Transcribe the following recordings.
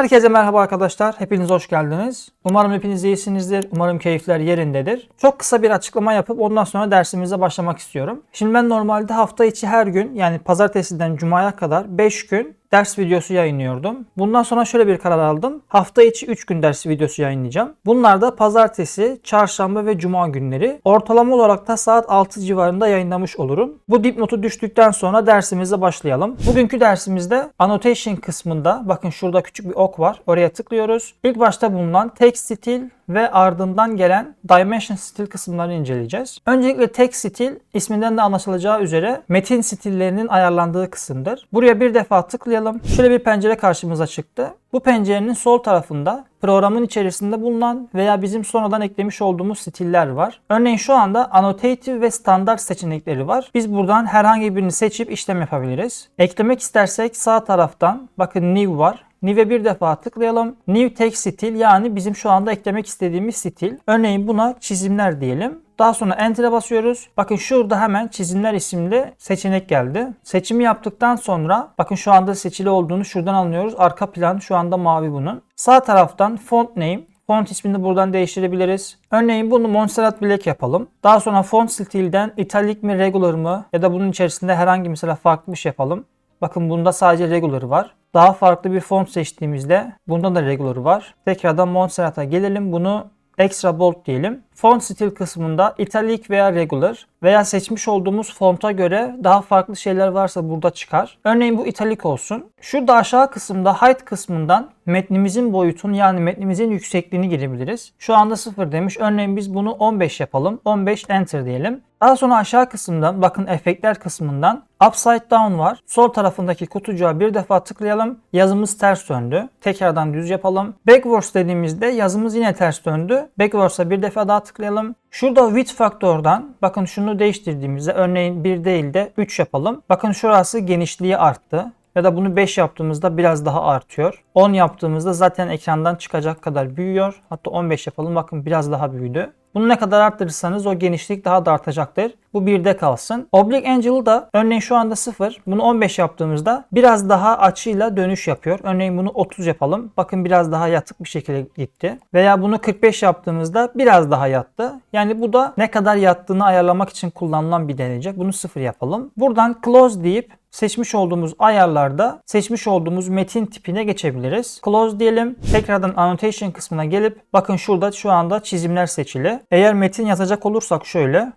Herkese merhaba arkadaşlar. Hepiniz hoş geldiniz. Umarım hepiniz iyisinizdir. Umarım keyifler yerindedir. Çok kısa bir açıklama yapıp ondan sonra dersimize başlamak istiyorum. Şimdi ben normalde hafta içi her gün yani pazartesiden cumaya kadar 5 gün ders videosu yayınlıyordum. Bundan sonra şöyle bir karar aldım. Hafta içi 3 gün ders videosu yayınlayacağım. Bunlar da pazartesi, çarşamba ve cuma günleri. Ortalama olarak da saat 6 civarında yayınlamış olurum. Bu dipnotu düştükten sonra dersimize başlayalım. Bugünkü dersimizde annotation kısmında bakın şurada küçük bir ok var. Oraya tıklıyoruz. İlk başta bulunan text stil ve ardından gelen Dimension stil kısımlarını inceleyeceğiz. Öncelikle text stil isminden de anlaşılacağı üzere metin stillerinin ayarlandığı kısımdır. Buraya bir defa tıklayalım. Şöyle bir pencere karşımıza çıktı. Bu pencerenin sol tarafında programın içerisinde bulunan veya bizim sonradan eklemiş olduğumuz stiller var. Örneğin şu anda annotative ve standart seçenekleri var. Biz buradan herhangi birini seçip işlem yapabiliriz. Eklemek istersek sağ taraftan bakın new var. New'e bir defa tıklayalım. New text stil yani bizim şu anda eklemek istediğimiz stil. Örneğin buna çizimler diyelim. Daha sonra Enter'e basıyoruz. Bakın şurada hemen çizimler isimli seçenek geldi. Seçimi yaptıktan sonra bakın şu anda seçili olduğunu şuradan anlıyoruz. Arka plan şu anda mavi bunun. Sağ taraftan font name Font ismini buradan değiştirebiliriz. Örneğin bunu Montserrat Black yapalım. Daha sonra font stilden italic mi regular mı ya da bunun içerisinde herhangi mesela farklı bir şey yapalım. Bakın bunda sadece regular var. Daha farklı bir font seçtiğimizde bunda da regular var. Tekrardan Montserrat'a gelelim. Bunu extra bold diyelim. Font stil kısmında italic veya regular veya seçmiş olduğumuz fonta göre daha farklı şeyler varsa burada çıkar. Örneğin bu italic olsun. Şurada aşağı kısımda height kısmından metnimizin boyutunu yani metnimizin yüksekliğini girebiliriz. Şu anda 0 demiş. Örneğin biz bunu 15 yapalım. 15 enter diyelim. Daha sonra aşağı kısımdan bakın efektler kısmından upside down var. Sol tarafındaki kutucuğa bir defa tıklayalım. Yazımız ters döndü. Tekrardan düz yapalım. Backwards dediğimizde yazımız yine ters döndü. Backwards'a bir defa daha tıklayalım. Şurada width faktörden bakın şunu değiştirdiğimizde örneğin 1 değil de 3 yapalım. Bakın şurası genişliği arttı. Ya da bunu 5 yaptığımızda biraz daha artıyor. 10 yaptığımızda zaten ekrandan çıkacak kadar büyüyor. Hatta 15 yapalım bakın biraz daha büyüdü. Bunu ne kadar arttırırsanız o genişlik daha da artacaktır. Bu 1'de kalsın. Oblique Angle da örneğin şu anda 0. Bunu 15 yaptığımızda biraz daha açıyla dönüş yapıyor. Örneğin bunu 30 yapalım. Bakın biraz daha yatık bir şekilde gitti. Veya bunu 45 yaptığımızda biraz daha yattı. Yani bu da ne kadar yattığını ayarlamak için kullanılan bir derece. Bunu 0 yapalım. Buradan Close deyip seçmiş olduğumuz ayarlarda seçmiş olduğumuz metin tipine geçebiliriz. Close diyelim. Tekrardan annotation kısmına gelip bakın şurada şu anda çizimler seçili. Eğer metin yazacak olursak şöyle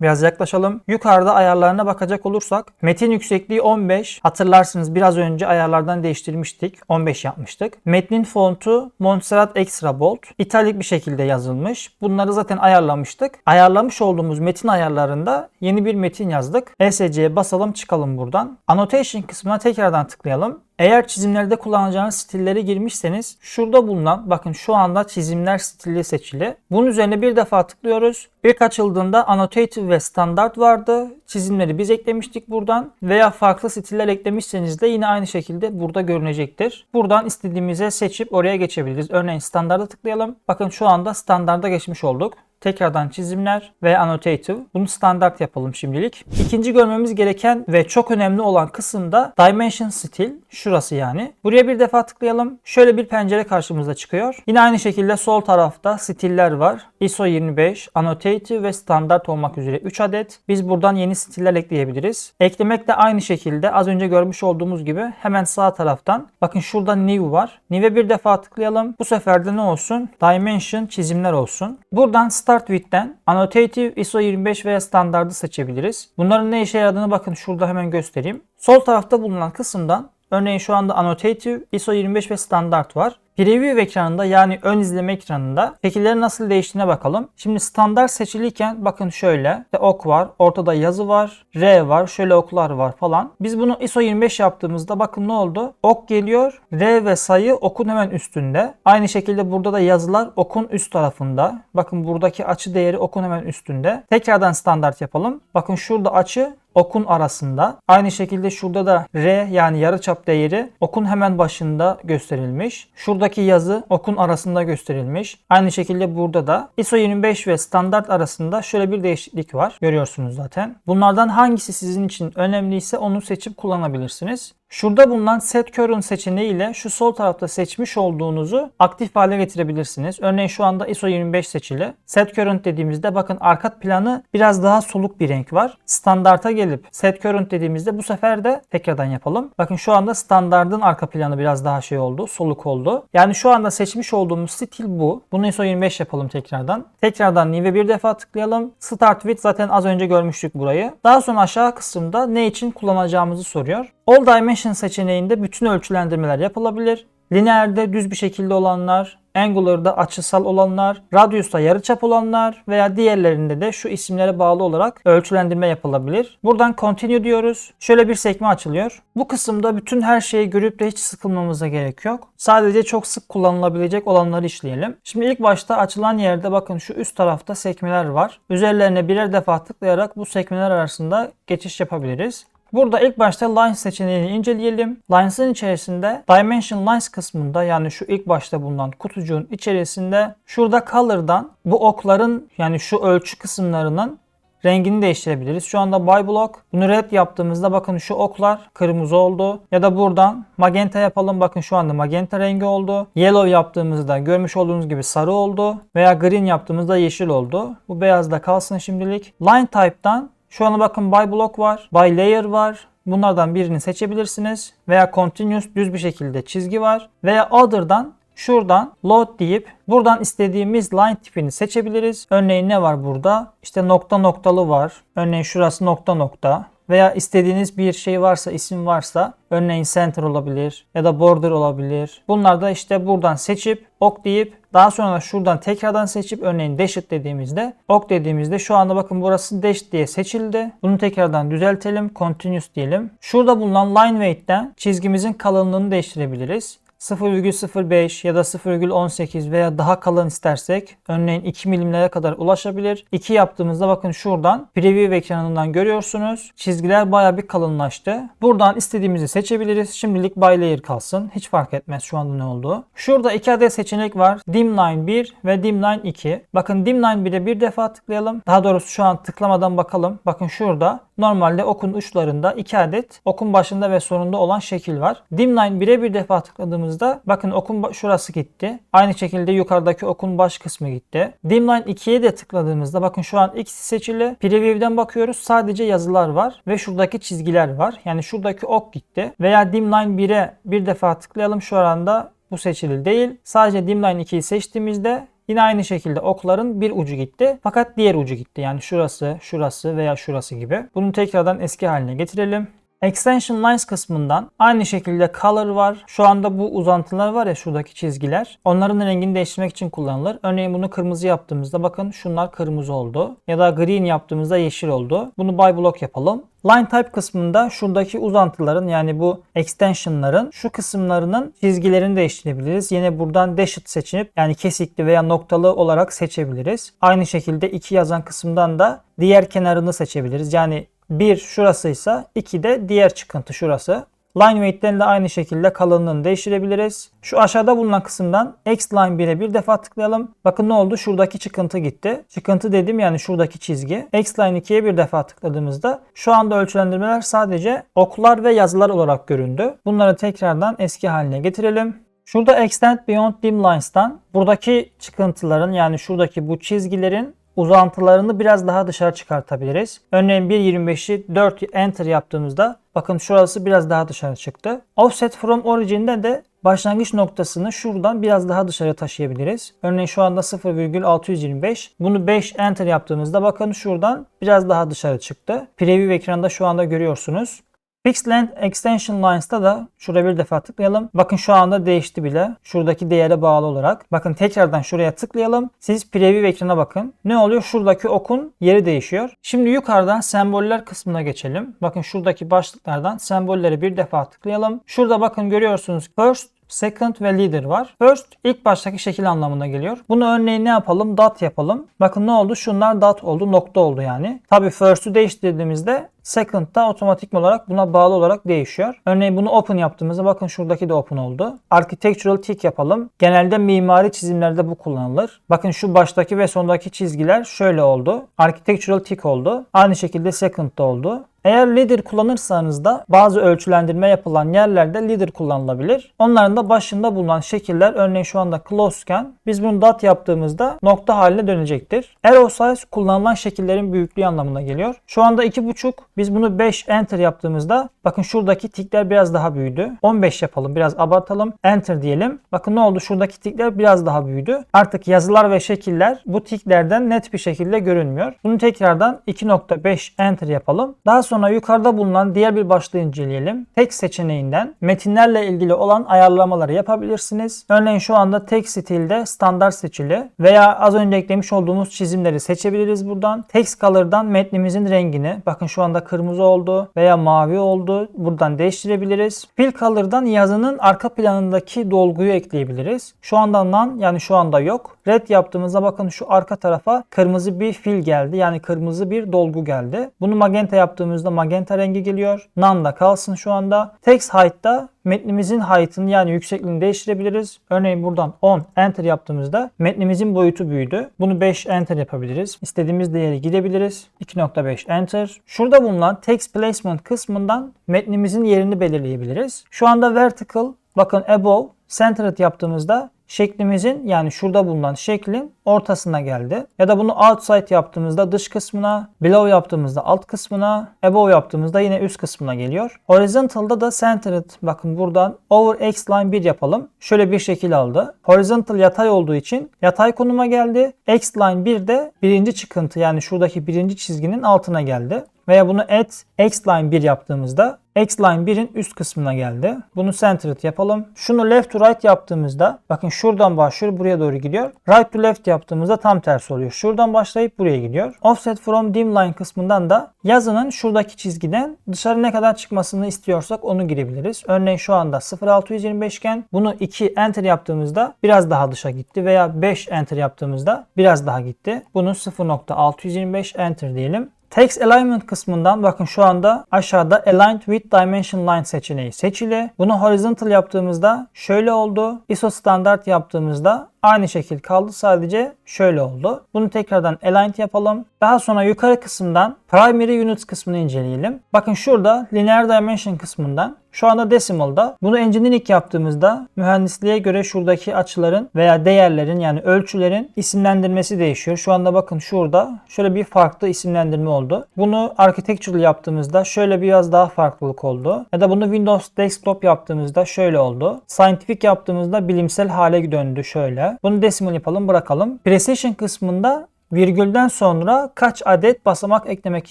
Biraz yaklaşalım. Yukarıda ayarlarına bakacak olursak metin yüksekliği 15. Hatırlarsınız biraz önce ayarlardan değiştirmiştik. 15 yapmıştık. Metnin fontu Montserrat Extra Bold. İtalik bir şekilde yazılmış. Bunları zaten ayarlamıştık. Ayarlamış olduğumuz metin ayarlarında yeni bir metin yazdık. ESC'ye basalım çıkalım buradan. Annotation kısmına tekrardan tıklayalım. Eğer çizimlerde kullanacağınız stilleri girmişseniz şurada bulunan bakın şu anda çizimler stili seçili. Bunun üzerine bir defa tıklıyoruz. İlk açıldığında annotative ve standart vardı. Çizimleri biz eklemiştik buradan veya farklı stiller eklemişseniz de yine aynı şekilde burada görünecektir. Buradan istediğimize seçip oraya geçebiliriz. Örneğin standarda tıklayalım. Bakın şu anda standarda geçmiş olduk. Tekrardan çizimler ve annotative. Bunu standart yapalım şimdilik. İkinci görmemiz gereken ve çok önemli olan kısım da Dimension Stil. Şurası yani. Buraya bir defa tıklayalım. Şöyle bir pencere karşımıza çıkıyor. Yine aynı şekilde sol tarafta stiller var. ISO 25, Annotative ve standart olmak üzere 3 adet. Biz buradan yeni stiller ekleyebiliriz. Eklemek de aynı şekilde az önce görmüş olduğumuz gibi hemen sağ taraftan bakın şurada New var. New'e bir defa tıklayalım. Bu sefer de ne olsun? Dimension çizimler olsun. Buradan Start Width'ten Annotative, ISO 25 veya standardı seçebiliriz. Bunların ne işe yaradığını bakın şurada hemen göstereyim. Sol tarafta bulunan kısımdan Örneğin şu anda Annotative, ISO 25 ve standart var. Preview ekranında yani ön izleme ekranında şekillerin nasıl değiştiğine bakalım. Şimdi standart seçiliyken bakın şöyle işte ok var, ortada yazı var, R var, şöyle oklar var falan. Biz bunu ISO 25 yaptığımızda bakın ne oldu? Ok geliyor, R ve sayı okun hemen üstünde. Aynı şekilde burada da yazılar okun üst tarafında. Bakın buradaki açı değeri okun hemen üstünde. Tekrardan standart yapalım. Bakın şurada açı okun arasında. Aynı şekilde şurada da R yani yarıçap değeri okun hemen başında gösterilmiş. Şuradaki yazı okun arasında gösterilmiş. Aynı şekilde burada da ISO 25 ve standart arasında şöyle bir değişiklik var. Görüyorsunuz zaten. Bunlardan hangisi sizin için önemliyse onu seçip kullanabilirsiniz. Şurada bulunan Set Current seçeneği ile şu sol tarafta seçmiş olduğunuzu aktif hale getirebilirsiniz. Örneğin şu anda ISO 25 seçili. Set Current dediğimizde bakın arka planı biraz daha soluk bir renk var. Standarta gelip Set Current dediğimizde bu sefer de tekrardan yapalım. Bakın şu anda standardın arka planı biraz daha şey oldu, soluk oldu. Yani şu anda seçmiş olduğumuz stil bu. Bunu ISO 25 yapalım tekrardan. Tekrardan New'e bir defa tıklayalım. Start with zaten az önce görmüştük burayı. Daha sonra aşağı kısımda ne için kullanacağımızı soruyor. All Dimension seçeneğinde bütün ölçülendirmeler yapılabilir. Lineerde düz bir şekilde olanlar, Angular'da açısal olanlar, Radius'ta yarıçap olanlar veya diğerlerinde de şu isimlere bağlı olarak ölçülendirme yapılabilir. Buradan Continue diyoruz. Şöyle bir sekme açılıyor. Bu kısımda bütün her şeyi görüp de hiç sıkılmamıza gerek yok. Sadece çok sık kullanılabilecek olanları işleyelim. Şimdi ilk başta açılan yerde bakın şu üst tarafta sekmeler var. Üzerlerine birer defa tıklayarak bu sekmeler arasında geçiş yapabiliriz. Burada ilk başta Lines seçeneğini inceleyelim. Lines'ın içerisinde Dimension Lines kısmında yani şu ilk başta bulunan kutucuğun içerisinde şurada Color'dan bu okların yani şu ölçü kısımlarının rengini değiştirebiliriz. Şu anda by block. Bunu red yaptığımızda bakın şu oklar kırmızı oldu. Ya da buradan magenta yapalım. Bakın şu anda magenta rengi oldu. Yellow yaptığımızda görmüş olduğunuz gibi sarı oldu. Veya green yaptığımızda yeşil oldu. Bu beyaz da kalsın şimdilik. Line type'dan şu anda bakın by block var, by layer var. Bunlardan birini seçebilirsiniz. Veya continuous düz bir şekilde çizgi var. Veya other'dan şuradan load deyip buradan istediğimiz line tipini seçebiliriz. Örneğin ne var burada? İşte nokta noktalı var. Örneğin şurası nokta nokta veya istediğiniz bir şey varsa, isim varsa örneğin center olabilir ya da border olabilir. Bunlar da işte buradan seçip ok deyip daha sonra da şuradan tekrardan seçip örneğin dashed dediğimizde ok dediğimizde şu anda bakın burası dash diye seçildi. Bunu tekrardan düzeltelim. Continuous diyelim. Şurada bulunan line weight'ten çizgimizin kalınlığını değiştirebiliriz. 0,05 ya da 0,18 veya daha kalın istersek örneğin 2 milimlere kadar ulaşabilir. 2 yaptığımızda bakın şuradan preview ekranından görüyorsunuz. Çizgiler baya bir kalınlaştı. Buradan istediğimizi seçebiliriz. Şimdilik by layer kalsın. Hiç fark etmez şu anda ne olduğu. Şurada 2 adet seçenek var. Dimline 1 ve Dimline 2. Bakın Dimline 1'e bir defa tıklayalım. Daha doğrusu şu an tıklamadan bakalım. Bakın şurada normalde okun uçlarında 2 adet okun başında ve sonunda olan şekil var. Dimline 1'e bir defa tıkladığımız tıkladığımızda bakın okun şurası gitti. Aynı şekilde yukarıdaki okun baş kısmı gitti. Dimline 2'ye de tıkladığımızda bakın şu an ikisi seçili. Preview'den bakıyoruz. Sadece yazılar var ve şuradaki çizgiler var. Yani şuradaki ok gitti. Veya Dimline 1'e bir defa tıklayalım. Şu anda bu seçili değil. Sadece Dimline 2'yi seçtiğimizde Yine aynı şekilde okların bir ucu gitti. Fakat diğer ucu gitti. Yani şurası, şurası veya şurası gibi. Bunu tekrardan eski haline getirelim. Extension Lines kısmından aynı şekilde Color var. Şu anda bu uzantılar var ya şuradaki çizgiler. Onların rengini değiştirmek için kullanılır. Örneğin bunu kırmızı yaptığımızda bakın şunlar kırmızı oldu. Ya da green yaptığımızda yeşil oldu. Bunu by block yapalım. Line type kısmında şuradaki uzantıların yani bu extensionların şu kısımlarının çizgilerini değiştirebiliriz. Yine buradan dashed seçip yani kesikli veya noktalı olarak seçebiliriz. Aynı şekilde iki yazan kısımdan da diğer kenarını seçebiliriz. Yani 1 şurasıysa 2 de diğer çıkıntı şurası. Line weight'ten de aynı şekilde kalınlığını değiştirebiliriz. Şu aşağıda bulunan kısımdan X line 1'e bir defa tıklayalım. Bakın ne oldu? Şuradaki çıkıntı gitti. Çıkıntı dedim yani şuradaki çizgi. X line 2'ye bir defa tıkladığımızda şu anda ölçülendirmeler sadece oklar ve yazılar olarak göründü. Bunları tekrardan eski haline getirelim. Şurada Extend Beyond Dim Lines'tan buradaki çıkıntıların yani şuradaki bu çizgilerin uzantılarını biraz daha dışarı çıkartabiliriz. Örneğin 1.25'i 4 enter yaptığımızda bakın şurası biraz daha dışarı çıktı. Offset from origin'de de başlangıç noktasını şuradan biraz daha dışarı taşıyabiliriz. Örneğin şu anda 0,625. Bunu 5 enter yaptığımızda bakın şuradan biraz daha dışarı çıktı. Preview ekranda şu anda görüyorsunuz. Fixed Length Extension Lines'ta da şuraya bir defa tıklayalım. Bakın şu anda değişti bile. Şuradaki değere bağlı olarak. Bakın tekrardan şuraya tıklayalım. Siz preview ekrana bakın. Ne oluyor? Şuradaki okun yeri değişiyor. Şimdi yukarıdan semboller kısmına geçelim. Bakın şuradaki başlıklardan sembolleri bir defa tıklayalım. Şurada bakın görüyorsunuz first second ve leader var. First ilk baştaki şekil anlamına geliyor. Bunu örneğin ne yapalım? Dot yapalım. Bakın ne oldu? Şunlar dot oldu. Nokta oldu yani. Tabi first'ü değiştirdiğimizde second da otomatik olarak buna bağlı olarak değişiyor. Örneğin bunu open yaptığımızda bakın şuradaki de open oldu. Architectural tick yapalım. Genelde mimari çizimlerde bu kullanılır. Bakın şu baştaki ve sondaki çizgiler şöyle oldu. Architectural tick oldu. Aynı şekilde second da oldu. Eğer leader kullanırsanız da bazı ölçülendirme yapılan yerlerde leader kullanılabilir. Onların da başında bulunan şekiller örneğin şu anda close iken biz bunu dot yaptığımızda nokta haline dönecektir. Arrow size kullanılan şekillerin büyüklüğü anlamına geliyor. Şu anda 2.5 biz bunu 5 enter yaptığımızda bakın şuradaki tikler biraz daha büyüdü. 15 yapalım biraz abartalım. Enter diyelim. Bakın ne oldu şuradaki tikler biraz daha büyüdü. Artık yazılar ve şekiller bu tiklerden net bir şekilde görünmüyor. Bunu tekrardan 2.5 enter yapalım. Daha sonra yukarıda bulunan diğer bir başlığı inceleyelim. Text seçeneğinden metinlerle ilgili olan ayarlamaları yapabilirsiniz. Örneğin şu anda text stilde standart seçili veya az önce eklemiş olduğumuz çizimleri seçebiliriz buradan. Text color'dan metnimizin rengini bakın şu anda kırmızı oldu veya mavi oldu. Buradan değiştirebiliriz. Fill color'dan yazının arka planındaki dolguyu ekleyebiliriz. Şu anda none yani şu anda yok. Red yaptığımızda bakın şu arka tarafa kırmızı bir fil geldi. Yani kırmızı bir dolgu geldi. Bunu magenta yaptığımızda magenta rengi geliyor. None da kalsın şu anda. Text height'ta metnimizin height'ını yani yüksekliğini değiştirebiliriz. Örneğin buradan 10 enter yaptığımızda metnimizin boyutu büyüdü. Bunu 5 enter yapabiliriz. İstediğimiz değere gidebiliriz. 2.5 enter. Şurada bulunan text placement kısmından metnimizin yerini belirleyebiliriz. Şu anda vertical bakın above centered yaptığımızda şeklimizin yani şurada bulunan şeklin ortasına geldi. Ya da bunu outside yaptığımızda dış kısmına, below yaptığımızda alt kısmına, above yaptığımızda yine üst kısmına geliyor. Horizontal'da da centered bakın buradan over x line 1 yapalım. Şöyle bir şekil aldı. Horizontal yatay olduğu için yatay konuma geldi. X line 1 de birinci çıkıntı yani şuradaki birinci çizginin altına geldi. Veya bunu at x line 1 yaptığımızda x line 1'in üst kısmına geldi. Bunu centered yapalım. Şunu left to right yaptığımızda bakın şuradan başlıyor buraya doğru gidiyor. Right to left yaptığımızda tam tersi oluyor. Şuradan başlayıp buraya gidiyor. Offset from dim line kısmından da yazının şuradaki çizgiden dışarı ne kadar çıkmasını istiyorsak onu girebiliriz. Örneğin şu anda 0.625 iken bunu 2 enter yaptığımızda biraz daha dışa gitti veya 5 enter yaptığımızda biraz daha gitti. Bunu 0.625 enter diyelim. Text Alignment kısmından bakın şu anda aşağıda Aligned with Dimension Line seçeneği seçili. Bunu horizontal yaptığımızda şöyle oldu. ISO standart yaptığımızda aynı şekil kaldı. Sadece şöyle oldu. Bunu tekrardan aligned yapalım. Daha sonra yukarı kısımdan primary units kısmını inceleyelim. Bakın şurada linear dimension kısmından şu anda decimal'da. Bunu engineering yaptığımızda mühendisliğe göre şuradaki açıların veya değerlerin yani ölçülerin isimlendirmesi değişiyor. Şu anda bakın şurada şöyle bir farklı isimlendirme oldu. Bunu architectural yaptığımızda şöyle biraz daha farklılık oldu. Ya da bunu Windows Desktop yaptığımızda şöyle oldu. Scientific yaptığımızda bilimsel hale döndü şöyle. Bunu decimal yapalım bırakalım. Precision kısmında virgülden sonra kaç adet basamak eklemek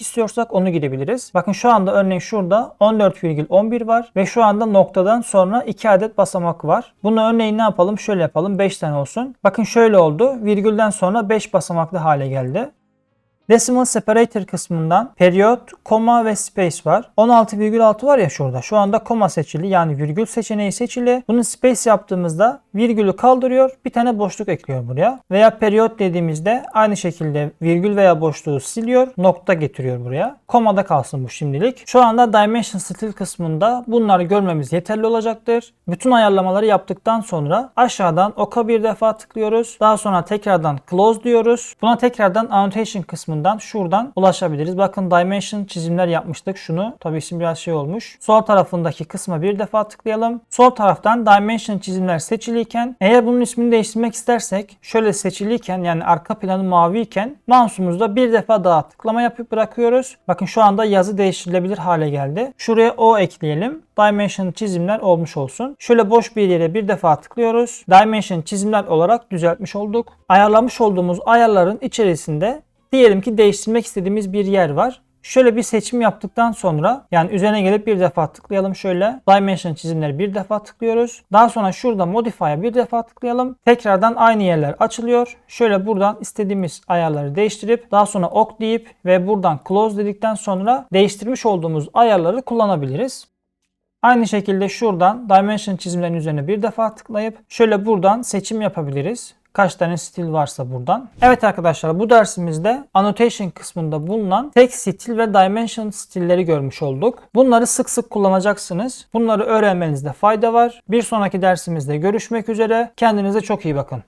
istiyorsak onu girebiliriz. Bakın şu anda örneğin şurada 14,11 var ve şu anda noktadan sonra 2 adet basamak var. Bunu örneğin ne yapalım? Şöyle yapalım 5 tane olsun. Bakın şöyle oldu. Virgülden sonra 5 basamaklı hale geldi. Decimal separator kısmından periyot, koma ve space var. 16,6 var ya şurada. Şu anda koma seçili yani virgül seçeneği seçili. Bunu space yaptığımızda virgülü kaldırıyor. Bir tane boşluk ekliyor buraya. Veya periyot dediğimizde aynı şekilde virgül veya boşluğu siliyor. Nokta getiriyor buraya. Komada kalsın bu şimdilik. Şu anda dimension style kısmında bunları görmemiz yeterli olacaktır. Bütün ayarlamaları yaptıktan sonra aşağıdan oka bir defa tıklıyoruz. Daha sonra tekrardan close diyoruz. Buna tekrardan annotation kısmında kısmından şuradan ulaşabiliriz. Bakın Dimension çizimler yapmıştık. Şunu tabii isim biraz şey olmuş. Sol tarafındaki kısma bir defa tıklayalım. Sol taraftan Dimension çizimler seçiliyken eğer bunun ismini değiştirmek istersek şöyle seçiliyken yani arka planı mavi iken mouse'umuzda bir defa daha tıklama yapıp bırakıyoruz. Bakın şu anda yazı değiştirilebilir hale geldi. Şuraya O ekleyelim. Dimension çizimler olmuş olsun. Şöyle boş bir yere bir defa tıklıyoruz. Dimension çizimler olarak düzeltmiş olduk. Ayarlamış olduğumuz ayarların içerisinde Diyelim ki değiştirmek istediğimiz bir yer var. Şöyle bir seçim yaptıktan sonra yani üzerine gelip bir defa tıklayalım şöyle. Dimension çizimleri bir defa tıklıyoruz. Daha sonra şurada Modify'a bir defa tıklayalım. Tekrardan aynı yerler açılıyor. Şöyle buradan istediğimiz ayarları değiştirip daha sonra OK deyip ve buradan Close dedikten sonra değiştirmiş olduğumuz ayarları kullanabiliriz. Aynı şekilde şuradan Dimension çizimlerin üzerine bir defa tıklayıp şöyle buradan seçim yapabiliriz. Kaç tane stil varsa buradan. Evet arkadaşlar bu dersimizde annotation kısmında bulunan tek stil ve dimension stilleri görmüş olduk. Bunları sık sık kullanacaksınız. Bunları öğrenmenizde fayda var. Bir sonraki dersimizde görüşmek üzere. Kendinize çok iyi bakın.